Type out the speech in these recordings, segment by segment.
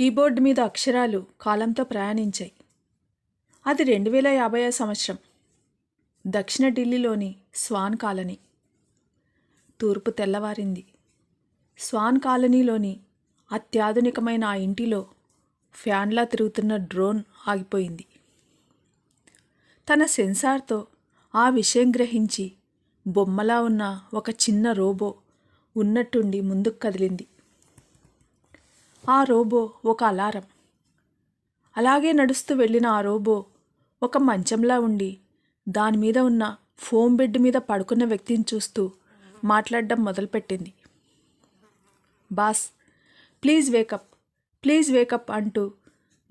Keyboard మీద అక్షరాలు కాలంతో ప్రయాణించాయి. అది రెండు వేల యాభై సంవత్సరం. దక్షిణ ఢిల్లీలోని స్వాన్ కాలనీ. తూర్పు తెల్లవారింది. స్వాన్ కాలనీలోని అత్యాధునికమైన ఆ ఇంటిలో ఫ్యాన్లా తిరుగుతున్న డ్రోన్ ఆగిపోయింది. తన సెన్సార్తో ఆ విషయం గ్రహించి బొమ్మలా ఉన్న ఒక చిన్న రోబో ఉన్నట్టుండి ముందుకు కదిలింది. ఆ రోబో ఒక అలారం. అలాగే నడుస్తూ వెళ్ళిన ఆ రోబో ఒక మంచంలా ఉండి దాని మీద ఉన్న ఫోమ్ బెడ్ మీద పడుకున్న వ్యక్తిని చూస్తూ మాట్లాడడం మొదలుపెట్టింది. Boss please wake up please wake up అంటూ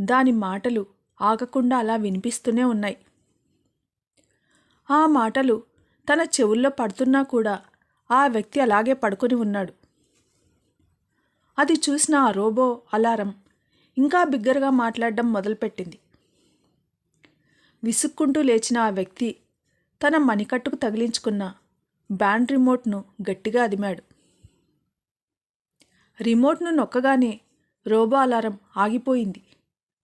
దాని మాటలు ఆగకుండా అలా వినిపిస్తూనే ఉన్నాయి. ఆ మాటలు తన చెవుల్లో పడుతున్నా కూడా ఆ వ్యక్తి అలాగే పడుకొని ఉన్నాడు. అది చూసిన ఆ రోబో అలారం ఇంకా బిగ్గరగా మాట్లాడడం మొదలుపెట్టింది. విసుక్కుంటూ లేచిన ఆ వ్యక్తి తన మణికట్టుకు తగిలించుకున్న బ్యాండ్ రిమోట్ను గట్టిగా అదిమాడు. రిమోట్ను నొక్కగానే రోబో అలారం ఆగిపోయింది.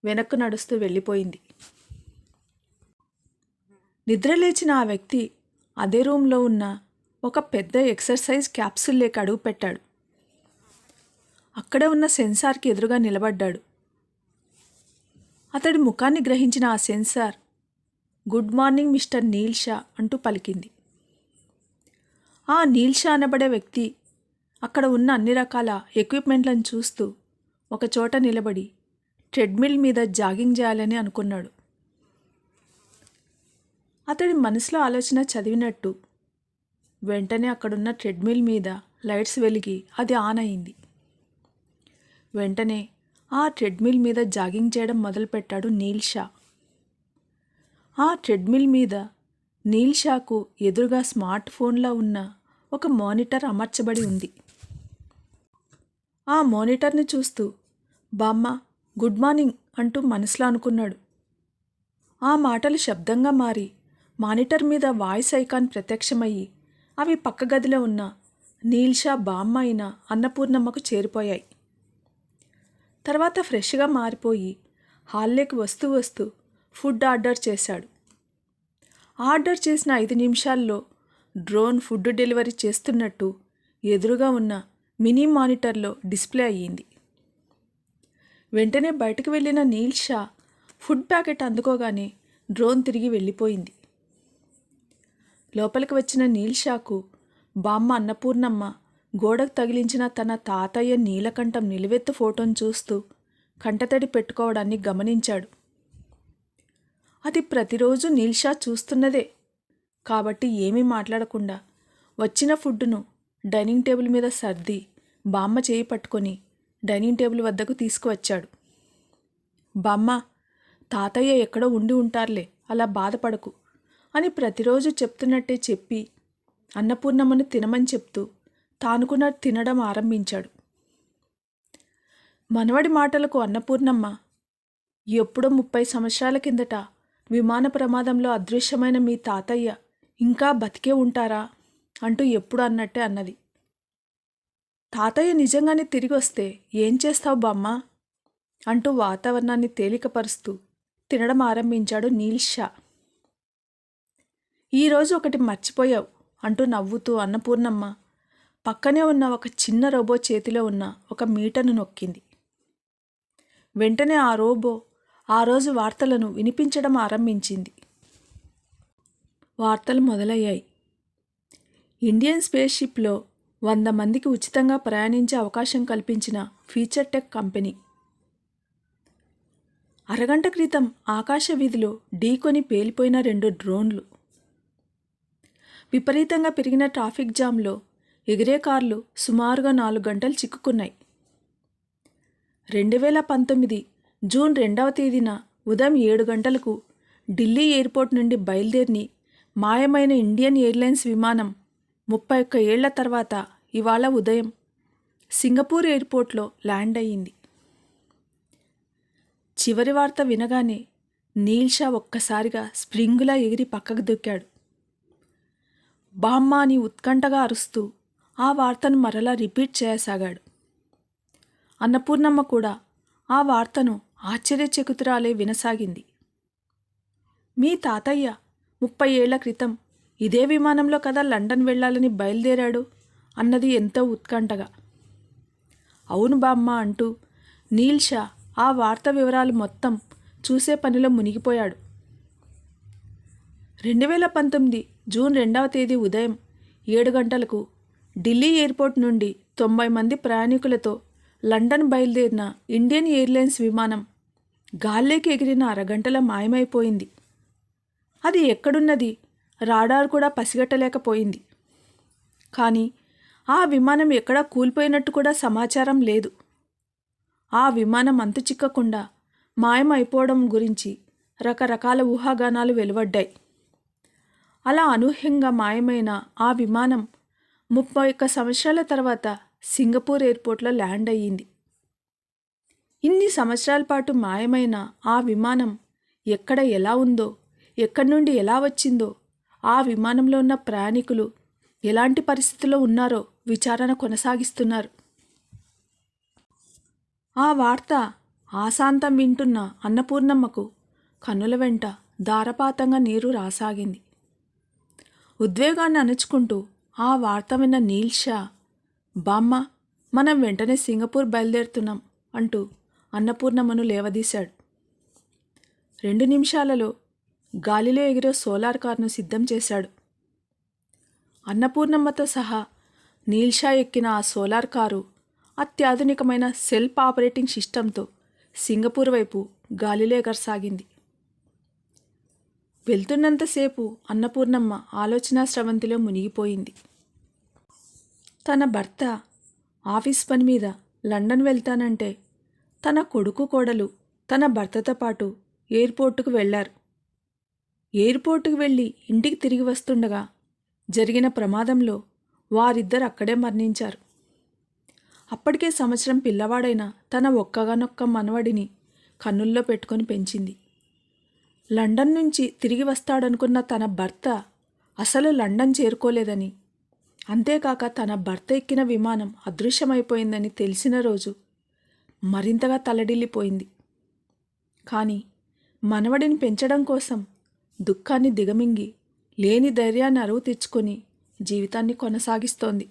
వెనక్కు నడుస్తూ వెళ్ళిపోయింది. నిద్రలేచిన ఆ వ్యక్తి అదే రూమ్లో ఉన్న ఒక పెద్ద ఎక్సర్సైజ్ క్యాప్సూల్ లేక అడుగు పెట్టాడు. అక్కడే ఉన్న సెన్సార్కి ఎదురుగా నిలబడ్డాడు. అతడి ముఖాన్ని గ్రహించిన ఆ sensor good morning mister Neel Shah అంటూ పలికింది. ఆ నీల్ షా అనబడే వ్యక్తి అక్కడ ఉన్న అన్ని రకాల ఎక్విప్మెంట్లను చూస్తూ ఒక చోట నిలబడి ట్రెడ్మిల్ మీద జాగింగ్ చేయాలని అనుకున్నాడు. అతడి మనసులో ఆలోచన చదివినట్టు వెంటనే అక్కడున్న ట్రెడ్మిల్ మీద లైట్స్ వెలిగి అది ఆన్ అయింది. వెంటనే ఆ ట్రెడ్మిల్ మీద జాగింగ్ చేయడం మొదలుపెట్టాడు నీల్షా ఆ ట్రెడ్మిల్ మీద నీల్షాకు ఎదురుగా స్మార్ట్ ఫోన్లో ఉన్న ఒక మానిటర్ అమర్చబడి ఉంది. ఆ మానిటర్ని చూస్తూ బామ్మ గుడ్ మార్నింగ్ అంటూ మనసులో అనుకున్నాడు. ఆ మాటలు శబ్దంగా మారి మానిటర్ మీద వాయిస్ ఐకాన్ ప్రత్యక్షమయ్యి అవి పక్క గదిలో ఉన్న నీల్షా బామ్మ అయిన అన్నపూర్ణమ్మకు చేరిపోయాయి. తర్వాత ఫ్రెష్గా మారిపోయి హాల్లోకి వస్తూ వస్తూ ఫుడ్ ఆర్డర్ చేశాడు. ఆర్డర్ చేసిన ఐదు నిమిషాల్లో డ్రోన్ ఫుడ్ డెలివరీ చేస్తున్నట్టు ఎదురుగా ఉన్న మినీ మానిటర్లో డిస్ప్లే అయ్యింది. వెంటనే బయటకు వెళ్ళిన నీల్ షా ఫుడ్ ప్యాకెట్ అందుకోగానే డ్రోన్ తిరిగి వెళ్ళిపోయింది. లోపలికి వచ్చిన నీల్ షాకు బామ్మ అన్నపూర్ణమ్మ గోడకు తగిలించిన తన తాతయ్య నీలకంఠం నిలువెత్తు ఫోటోను చూస్తూ కంటతడి పెట్టుకోవడాన్ని గమనించాడు. అది ప్రతిరోజు నీల్షా చూస్తున్నదే. కాబట్టి ఏమీ మాట్లాడకుండా వచ్చిన ఫుడ్డును డైనింగ్ టేబుల్ మీద సర్ది బామ్మ చేయి పట్టుకొని డైనింగ్ టేబుల్ వద్దకు తీసుకువచ్చాడు. బామ్మ తాతయ్య ఎక్కడో ఉండి ఉంటారులే అలా బాధపడకు అని ప్రతిరోజు చెప్తున్నట్టే చెప్పి అన్నపూర్ణమ్మను తినమని చెప్తూ తాను కూడా తినడం ఆరంభించాడు. మనవడి మాటలకు అన్నపూర్ణమ్మ ఎప్పుడో ముప్పై సంవత్సరాల కిందట విమాన ప్రమాదంలో అదృశ్యమైన మీ తాతయ్య ఇంకా బతికే ఉంటారా అంటూ ఎప్పుడు అన్నట్టే అన్నది. తాతయ్య నిజంగానే తిరిగి వస్తే ఏం చేస్తావు బామ్మ? అంటూ వాతావరణాన్ని తేలికపరుస్తూ తినడం ఆరంభించాడు నీల్ షా ఈరోజు ఒకటి మర్చిపోయావు అంటూ నవ్వుతూ అన్నపూర్ణమ్మ పక్కనే ఉన్న ఒక చిన్న రోబో చేతిలో ఉన్న ఒక మీటర్ను నొక్కింది. వెంటనే ఆ రోబో ఆ రోజు వార్తలను వినిపించడం ఆరంభించింది. వార్తలు మొదలయ్యాయి. ఇండియన్ స్పేస్ షిప్లో వంద మందికి ఉచితంగా ప్రయాణించే అవకాశం కల్పించిన ఫీచర్ టెక్ కంపెనీ. అరగంట క్రితం ఆకాశ వీధిలో ఢీకొని పేలిపోయిన రెండు డ్రోన్లు. విపరీతంగా పెరిగిన ట్రాఫిక్ జామ్లో ఎగిరే కార్లు సుమారుగా నాలుగు గంటలు చిక్కుకున్నాయి. రెండు వేల పంతొమ్మిది జూన్ రెండవ తేదీన ఉదయం ఏడు గంటలకు ఢిల్లీ ఎయిర్పోర్ట్ నుండి బయలుదేరిని మాయమైన ఇండియన్ ఎయిర్లైన్స్ విమానం ముప్పై ఒక్క ఏళ్ళ తర్వాత ఇవాళ ఉదయం సింగపూర్ ఎయిర్పోర్ట్లో ల్యాండ్ అయ్యింది. చివరి వార్త వినగానే నీల్షా ఒక్కసారిగా స్ప్రింగులా ఎగిరి పక్కకు దొక్కాడు. బామ్మ అని ఉత్కంఠగా అరుస్తూ ఆ వార్తను మరలా రిపీట్ చేయసాగాడు. అన్నపూర్ణమ్మ కూడా ఆ వార్తను ఆశ్చర్యచకుతురాలే వినసాగింది. మీ తాతయ్య ముప్పై ఏళ్ళ క్రితం ఇదే విమానంలో కదా లండన్ వెళ్ళాలని బయలుదేరాడు అన్నది ఎంతో ఉత్కంఠగా. అవును బామ్మ అంటూ నీల్ షా ఆ వార్త వివరాలు మొత్తం చూసే పనిలో మునిగిపోయాడు. రెండు వేల పంతొమ్మిది జూన్ రెండవ తేదీ ఉదయం ఏడు గంటలకు ఢిల్లీ ఎయిర్పోర్ట్ నుండి తొంభై మంది ప్రయాణికులతో లండన్ బయలుదేరిన ఇండియన్ ఎయిర్లైన్స్ విమానం గాల్లోకి ఎగిరిన అరగంటల మాయమైపోయింది. అది ఎక్కడున్నది? రాడార్ కూడా పసిగట్టలేకపోయింది. కానీ ఆ విమానం ఎక్కడా కూలిపోయినట్టు కూడా సమాచారం లేదు. ఆ విమానం అంతు చిక్కకుండా మాయమైపోవడం గురించి రకరకాల ఊహాగానాలు వెలువడ్డాయి. అలా అనూహ్యంగా మాయమైన ఆ విమానం ముప్పై ఒక్క సంవత్సరాల తర్వాత సింగపూర్ ఎయిర్పోర్ట్లో ల్యాండ్ అయ్యింది. ఇన్ని సంవత్సరాల పాటు మాయమైన ఆ విమానం ఎక్కడ ఎలా ఉందో ఎక్కడి నుండి ఎలా వచ్చిందో ఆ విమానంలో ఉన్న ప్రయాణికులు ఎలాంటి పరిస్థితుల్లో ఉన్నారో విచారణ కొనసాగిస్తున్నారు. ఆ వార్త ఆశాంతం వింటున్న అన్నపూర్ణమ్మకు కన్నుల వెంట ధారపాతంగా నీరు రాసాగింది. ఉద్వేగాన్ని అణుచుకుంటూ ఆ వార్త విన్న నీల్షా బామ్మ మనం వెంటనే సింగపూర్ బయలుదేరుతున్నాం అంటూ అన్నపూర్ణమ్మను లేవదీశాడు. రెండు నిమిషాలలో గాలిలో ఎగిరే సోలార్ కార్ను సిద్ధం చేశాడు. అన్నపూర్ణమ్మతో సహా నీల్షా ఎక్కిన ఆ సోలార్ కారు అత్యాధునికమైన సెల్ఫ్ ఆపరేటింగ్ సిస్టంతో సింగపూర్ వైపు గాలిలో ఎగరసాగింది. వెళ్తున్నంతసేపు అన్నపూర్ణమ్మ ఆలోచనా స్రవంతిలో మునిగిపోయింది. తన భర్త ఆఫీస్ పని మీద లండన్ వెళ్తానంటే తన కొడుకు కోడలు తన భర్తతో పాటు ఎయిర్పోర్టుకు వెళ్ళారు ఎయిర్పోర్టుకు వెళ్ళి ఇంటికి తిరిగి వస్తుండగా జరిగిన ప్రమాదంలో వారిద్దరు అక్కడే మరణించారు. అప్పటికే సంవత్సరం పిల్లవాడైన తన ఒక్కగానొక్క మనవడిని కన్నుల్లో పెట్టుకొని పెంచింది. లండన్ నుంచి తిరిగి వస్తాడనుకున్న తన భర్త అసలు లండన్ చేరుకోలేదని. అంతేకాక తన భర్త ఎక్కిన విమానం అదృశ్యమైపోయిందని తెలిసిన రోజు మరింతగా తలడిల్లిపోయింది. కానీ మనవడిని పెంచడం కోసం దుఃఖాన్ని దిగమింగి లేని ధైర్యాన్ని అరువు తెచ్చుకొని జీవితాన్ని కొనసాగిస్తోంది.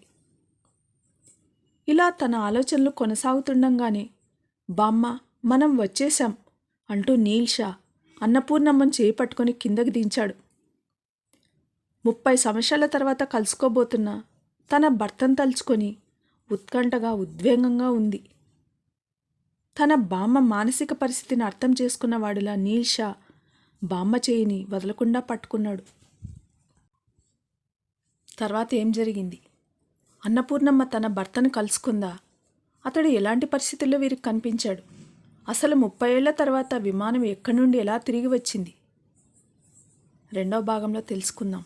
ఇలా తన ఆలోచనలు కొనసాగుతుండగానే బామ్మ మనం వచ్చేశాం అంటూ నీల్షా షా అన్నపూర్ణమ్మను పట్టుకొని కిందకి దించాడు. ముప్పై సంవత్సరాల తర్వాత కలుసుకోబోతున్న తన భర్తను తలుచుకొని ఉత్కంఠగా ఉద్వేగంగా ఉంది. తన బామ్మ మానసిక పరిస్థితిని అర్థం చేసుకున్నవాడిలా నీల్ బామ్మ చేయిని వదలకుండా పట్టుకున్నాడు. తర్వాత ఏం జరిగింది? అన్నపూర్ణమ్మ తన భర్తను కలుసుకుందా? అతడు ఎలాంటి పరిస్థితుల్లో వీరికి కనిపించాడు? అసలు ముప్పై ఏళ్ళ తర్వాత విమానం ఎక్కడి నుండి ఎలా తిరిగి వచ్చింది? రెండవ భాగంలో తెలుసుకుందాం.